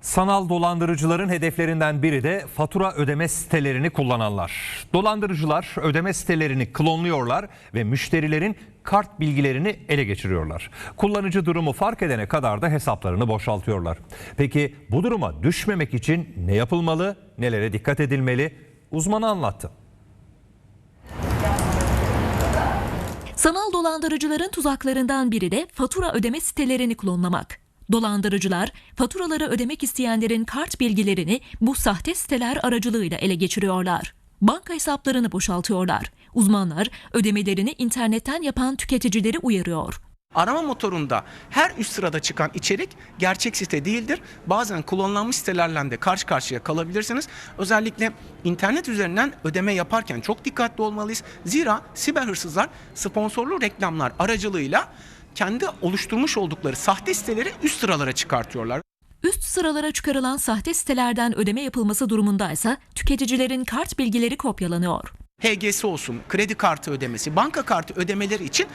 Sanal dolandırıcıların hedeflerinden biri de fatura ödeme sitelerini kullananlar. Dolandırıcılar ödeme sitelerini klonluyorlar ve müşterilerin kart bilgilerini ele geçiriyorlar. Kullanıcı durumu fark edene kadar da hesaplarını boşaltıyorlar. Peki bu duruma düşmemek için ne yapılmalı, nelere dikkat edilmeli? Uzmanı anlattı. Sanal dolandırıcıların tuzaklarından biri de fatura ödeme sitelerini klonlamak. Dolandırıcılar faturaları ödemek isteyenlerin kart bilgilerini bu sahte siteler aracılığıyla ele geçiriyorlar. Banka hesaplarını boşaltıyorlar. Uzmanlar ödemelerini internetten yapan tüketicileri uyarıyor. Arama motorunda her üst sırada çıkan içerik gerçek site değildir. Bazen klonlanmış sitelerle de karşı karşıya kalabilirsiniz. Özellikle internet üzerinden ödeme yaparken çok dikkatli olmalıyız. Zira siber hırsızlar sponsorlu reklamlar aracılığıyla kendi oluşturmuş oldukları sahte siteleri üst sıralara çıkartıyorlar. Üst sıralara çıkarılan sahte sitelerden ödeme yapılması durumundaysa tüketicilerin kart bilgileri kopyalanıyor. HGS olsun, kredi kartı ödemesi, banka kartı ödemeleri için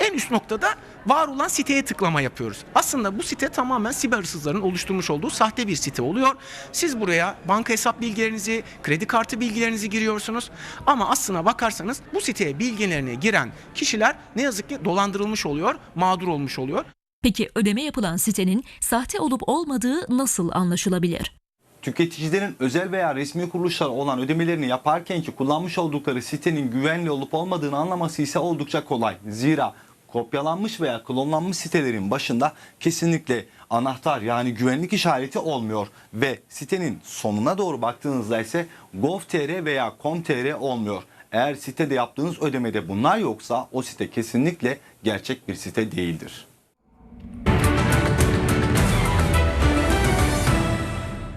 en üst noktada var olan siteye tıklama yapıyoruz. Aslında bu site tamamen siber hırsızların oluşturmuş olduğu sahte bir site oluyor. Siz buraya banka hesap bilgilerinizi, kredi kartı bilgilerinizi giriyorsunuz. Ama aslına bakarsanız bu siteye bilgilerini giren kişiler ne yazık ki dolandırılmış oluyor, mağdur olmuş oluyor. Peki ödeme yapılan sitenin sahte olup olmadığı nasıl anlaşılabilir? Tüketicilerin özel veya resmi kuruluşlara olan ödemelerini yaparken ki kullanmış oldukları sitenin güvenli olup olmadığını anlaması ise oldukça kolay. Zira kopyalanmış veya klonlanmış sitelerin başında kesinlikle anahtar yani güvenlik işareti olmuyor ve sitenin sonuna doğru baktığınızda ise gov.tr veya com.tr olmuyor. Eğer sitede yaptığınız ödemede bunlar yoksa o site kesinlikle gerçek bir site değildir.